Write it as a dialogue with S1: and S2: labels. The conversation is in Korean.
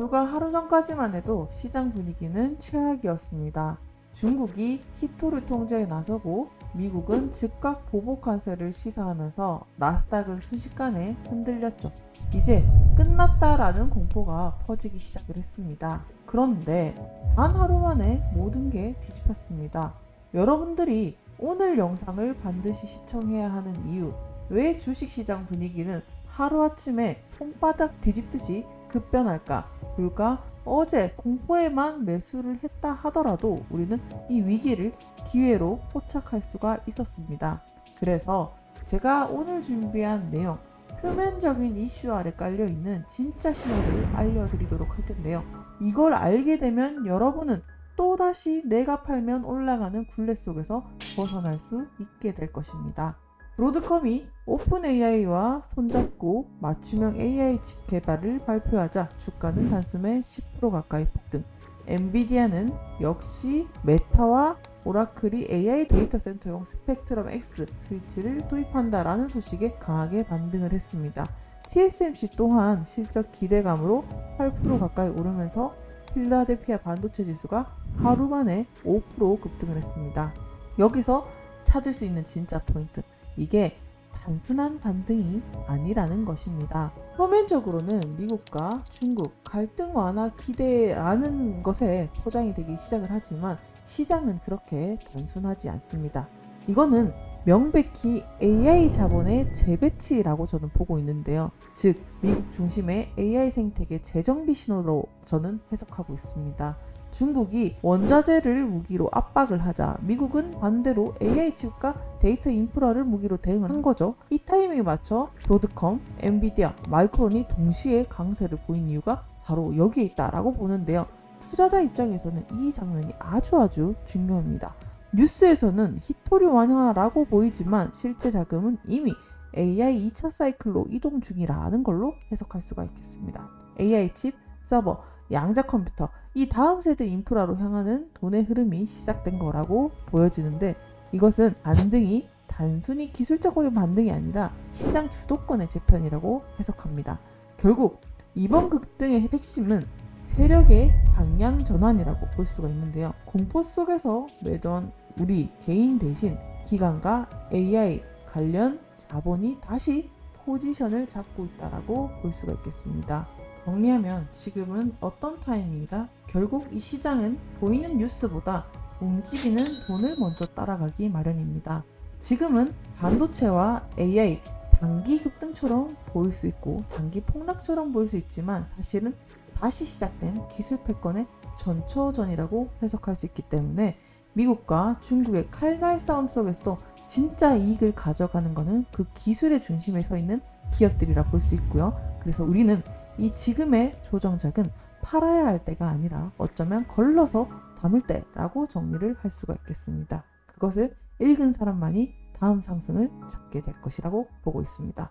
S1: 불과 하루 전까지만 해도 시장 분위기는 최악이었습니다. 중국이 히토를 통제에 나서고 미국은 즉각 보복 관세를 시사하면서 나스닥은 순식간에 흔들렸죠. 이제 끝났다라는 공포가 퍼지기 시작을 했습니다. 그런데 단 하루 만에 모든 게 뒤집혔습니다. 여러분들이 오늘 영상을 반드시 시청해야 하는 이유, 왜 주식시장 분위기는 하루아침에 손바닥 뒤집듯이 급변할까? 불과 어제 공포에만 매수를 했다 하더라도 우리는 이 위기를 기회로 포착할 수가 있었습니다. 그래서 제가 오늘 준비한 내용, 표면적인 이슈 아래 깔려 있는 진짜 신호를 알려드리도록 할 텐데요. 이걸 알게 되면 여러분은 또다시 내가 팔면 올라가는 굴레 속에서 벗어날 수 있게 될 것입니다. 브로드컴이 오픈 AI와 손잡고 맞춤형 AI 칩 개발을 발표하자 주가는 단숨에 10% 가까이 폭등. 엔비디아는 역시 메타와 오라클이 AI 데이터 센터용 스펙트럼 X 스위치를 도입한다라는 소식에 강하게 반등을 했습니다. TSMC 또한 실적 기대감으로 8% 가까이 오르면서 필라델피아 반도체 지수가 하루 만에 5% 급등을 했습니다. 여기서 찾을 수 있는 진짜 포인트. 이게 단순한 반등이 아니라는 것입니다. 표면적으로는 미국과 중국 갈등 완화 기대라는 것에 포장이 되기 시작을 하지만 시장은 그렇게 단순하지 않습니다. 이거는 명백히 AI 자본의 재배치라고 저는 보고 있는데요. 즉, 미국 중심의 AI 생태계 재정비 신호로 저는 해석하고 있습니다. 중국이 원자재를 무기로 압박을 하자 미국은 반대로 AI 칩과 데이터 인프라를 무기로 대응을 한 거죠. 이 타이밍에 맞춰 브로드컴, 엔비디아, 마이크론이 동시에 강세를 보인 이유가 바로 여기에 있다라고 보는데요. 투자자 입장에서는 이 장면이 아주 아주 중요합니다. 뉴스에서는 히토리 완화라고 보이지만 실제 자금은 이미 AI 2차 사이클로 이동 중이라는 걸로 해석할 수가 있겠습니다. AI 칩, 서버, 양자 컴퓨터 이 다음 세대 인프라로 향하는 돈의 흐름이 시작된 거라고 보여지는데 이것은 반등이 단순히 기술적인 반등이 아니라 시장 주도권의 재편이라고 해석합니다. 결국 이번 급등의 핵심은 세력의 방향 전환이라고 볼 수가 있는데요. 공포 속에서 매던 우리 개인 대신 기관과 AI 관련 자본이 다시 포지션을 잡고 있다라고 볼 수가 있겠습니다. 정리하면 지금은 어떤 타이밍이다? 결국 이 시장은 보이는 뉴스보다 움직이는 돈을 먼저 따라가기 마련입니다. 지금은 반도체와 AI 단기 급등처럼 보일 수 있고 단기 폭락처럼 보일 수 있지만 사실은 다시 시작된 기술 패권의 전초전이라고 해석할 수 있기 때문에 미국과 중국의 칼날 싸움 속에서도 진짜 이익을 가져가는 것은 그 기술의 중심에 서 있는 기업들이라 볼 수 있고요. 그래서 우리는 이 지금의 조정작은 팔아야 할 때가 아니라 어쩌면 걸러서 담을 때라고 정리를 할 수가 있겠습니다. 그것을 읽은 사람만이 다음 상승을 잡게 될 것이라고 보고 있습니다.